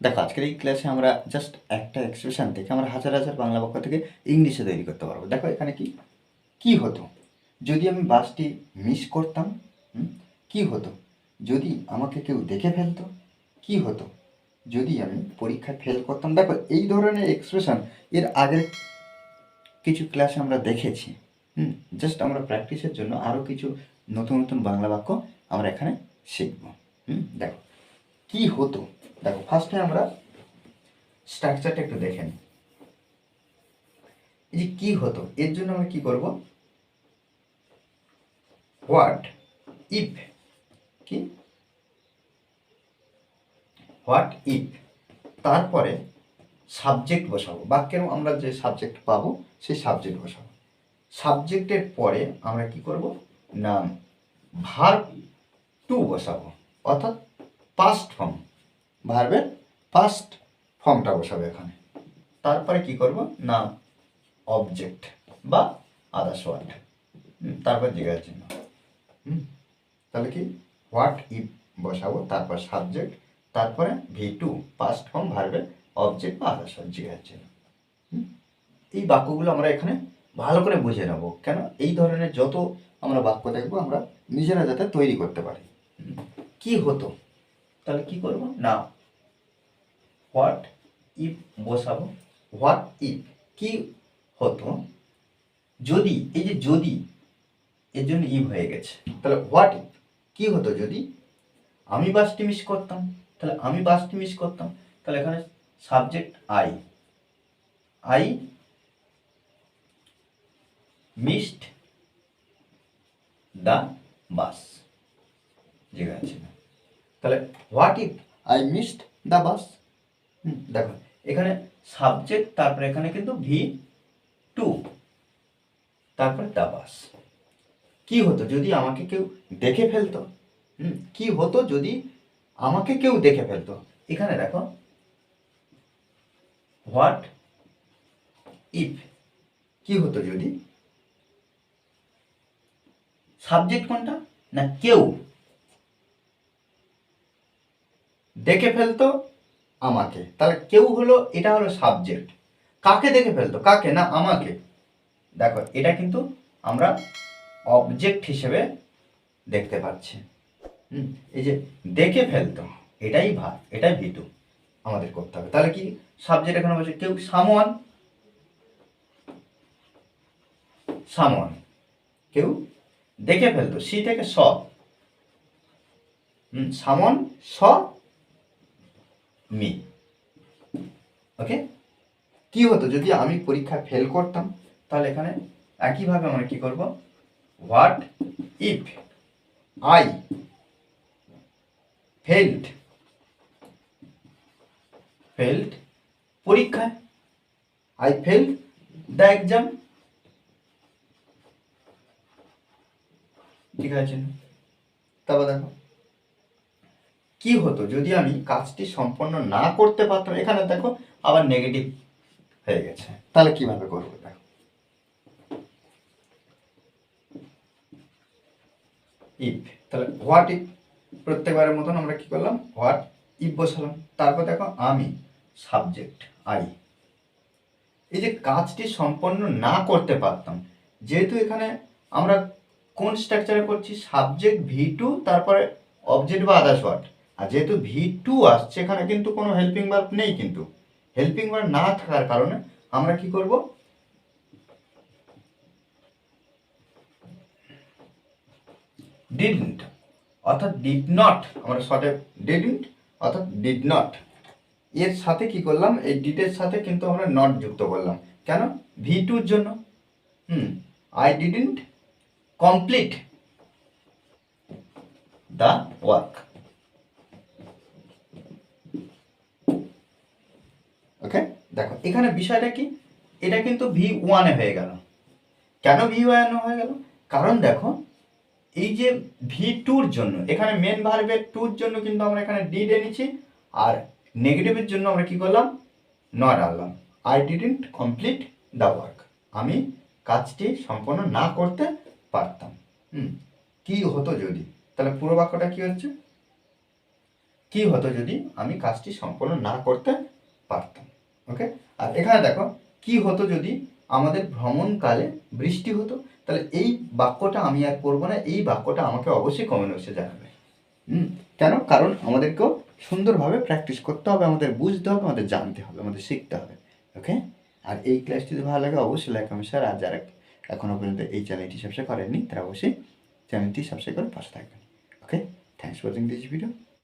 দেখো, আজকের এই ক্লাসে আমরা জাস্ট একটা এক্সপ্রেশন থেকে আমরা হাজার হাজার বাংলা বাক্য থেকে ইংলিশে তৈরি করতে পারব। দেখো, এখানে কি? কি হতো? যদি আমি বাসটি মিস করতাম কি হতো? যদি আমাকে কেউ দেখে ফেলতো, কি হতো? যদি আমি পরীক্ষায় ফেল করতাম, দেখো, এই ধরনের এক্সপ্রেশন এর আগের কিছু ক্লাসে আমরা দেখেছি, হুম? জাস্ট আমরা প্র্যাকটিসের জন্য আরও কিছু নতুন নতুন বাংলা বাক্য আমরা এখানে শিখব, হুম? দেখো কি হতো? দেখো ফার্স্টে আমরা স্ট্রাকচারটা একটু দেখে নিই। এই যে কি হতো? এর জন্য আমরা কি করব? হোয়াট ইফ কি? হোয়াট ইফ তারপরে সাবজেক্ট বসাবো। বাক্যের আমরা যে সাবজেক্ট পাবো, সেই সাবজেক্ট বসাবো। সাবজেক্টের পরে আমরা কি করব? নাম ভার্ব টু বসাবো। অর্থাৎ পাস্ট ফর্ম ভার্বের পাস্ট ফর্মটা বসাবে এখানে। তারপরে কি করব? না অবজেক্ট বা আদার্স ওয়ার্ড তারপর জিজ্ঞাসা চিহ্ন। তাহলে কি? হোয়াট ইফ বসাবো, তারপর সাবজেক্ট তারপরে ভি টু পাস্ট ফর্ম ভার্বের অবজেক্ট বা আদার্স ওয়ার্ড জিজ্ঞাসা চিহ্ন। এই বাক্যগুলো আমরা এখানে ভালো করে বুঝে নেব। কেন? এই ধরনের যত আমরা বাক্য দেখব, আমরা নিজেরা যাতে তৈরি করতে পারি। কি হতো? তাহলে কি করব? না। হোয়াট ইফ বসাবো? হোয়াট ইফ কি হতো? যদি, এই যে যদি, এর জন্য ইভ হয়ে গেছে। তাহলে হোয়াট ইফ কি হতো যদি? আমি বাসটি মিস করতাম। তাহলে আমি বাসটি মিস করতাম। তাহলে এখানে subject I I missed the bus জিজ্ঞাসা ছিল। তাহলে what if I missed the bus দেখো, এখানে সাবজেক্ট তারপরে এখানে কিন্তু ভি টু তারপরে দ্য বাস কি হতো যদি আমাকে কেউ দেখে ফেলতো? হুম, কি হতো যদি আমাকে কেউ দেখে ফেলতো? এখানে দেখো হোয়াট ইফ কি হতো যদি? সাবজেক্ট কোনটা? না, কেউ। দেখে ফেলতো আমাকে। তাহলে কেউ হলো, এটা হলো সাবজেক্ট কাকে দেখে ফেলতো? কাকে না আমাকে? দেখো, এটা কিন্তু আমরা অবজেক্ট হিসেবে দেখতে পাচ্ছি। এই যে দেখে ফেলতো, এটাই ভাব এটাই ভিটু আমাদের করতে হবে। তাহলে কি সাবজেক্ট এখানে বলছে কেউ? সামওয়ান? সামওয়ান। কেউ? দেখে ফেলতো, সি থেকে স। সামন স মি। ওকে কি হতো, যদি আমি পরীক্ষায় ফেল করতাম, তাহলে এখানে একইভাবে আমরা কি করব? What if I failed failed পরীক্ষায়। আই ফেল্ড দ্য এক্সাম ঠিক আছে। তারপর দেখো। কি হতো? যদি আমি কাজটি সম্পন্ন না করতে পারতাম, এখানে দেখো আবার নেগেটিভ হয়ে গেছে। তাহলে কীভাবে করব দেখো? ইফ তাহলে হোয়াট ইফ প্রত্যেকবারের মতন আমরা কি করলাম? হোয়াট ইফ বসালাম। তারপর দেখো আমি সাবজেক্ট আই এই যে কাজটি সম্পন্ন না করতে পারতাম, যেহেতু এখানে আমরা কোন স্ট্রাকচারে করছি? সাবজেক্ট ভি টু তারপরে অবজেক্ট বা আদার্স ওয়ার্ড আর যেহেতু ভি টু আসছে, এখানে কিন্তু কোনো হেল্পিং ভার্ব নেই কিন্তু। হেল্পিং ভার্ব না থাকার কারণে আমরা কি করব? ডিডন্ট অর্থাৎ ডিড নট আমরা শর্টে ডিডন্ট অর্থাৎ ডিড নট এর সাথে কি করলাম? এই ডিটের সাথে কিন্তু আমরা নট যুক্ত করলাম। কেন? ভি টুর জন্য। হুম I didn't complete the work okay দেখো এখানে বিষয়টা কি? এটা কিন্তু ভি ওয়ানে হয়ে গেল। কেন ভি ওয়ানে হয়ে গেল? কারণ দেখো, এই যে ভি টুর জন্য, এখানে মেন ভার্বের টুর জন্য কিন্তু আমরা এখানে ডিড এনেছি, আর নেগেটিভের জন্য আমরা কি করলাম? নট আনলাম। I didn't complete the work আমি কাজটি সম্পন্ন না করতে পারতাম। হুম, কি হতো যদি? তাহলে পুরো বাক্যটা কি হচ্ছে? কি হতো যদি আমি কাজটি সম্পন্ন না করতে পারতাম? ওকে আর এখানে দেখো, কি হতো যদি আমাদের ভ্রমণকালে বৃষ্টি হতো? তাহলে এই বাক্যটা আমি আর করব না, এই বাক্যটা আমাকে অবশ্যই কমেন্ট বক্সে জানাবে। কেন? কারণ আমাদেরকেও সুন্দরভাবে প্র্যাকটিস করতে হবে, আমাদের বুঝতে হবে, আমাদের জানতে হবে, আমাদের শিখতে হবে। ওকে আর এই ক্লাসটি যদি ভালো লাগে, অবশ্যই লাইক কমেন্ট শেয়ার আর যারা এখনও পর্যন্ত এই চ্যানেলটি সাবস্ক্রাইব করেননি, তারা অবশ্যই চ্যানেলটি সাবস্ক্রাইব করে পাশে থাকবেন। Okay thanks for watching this video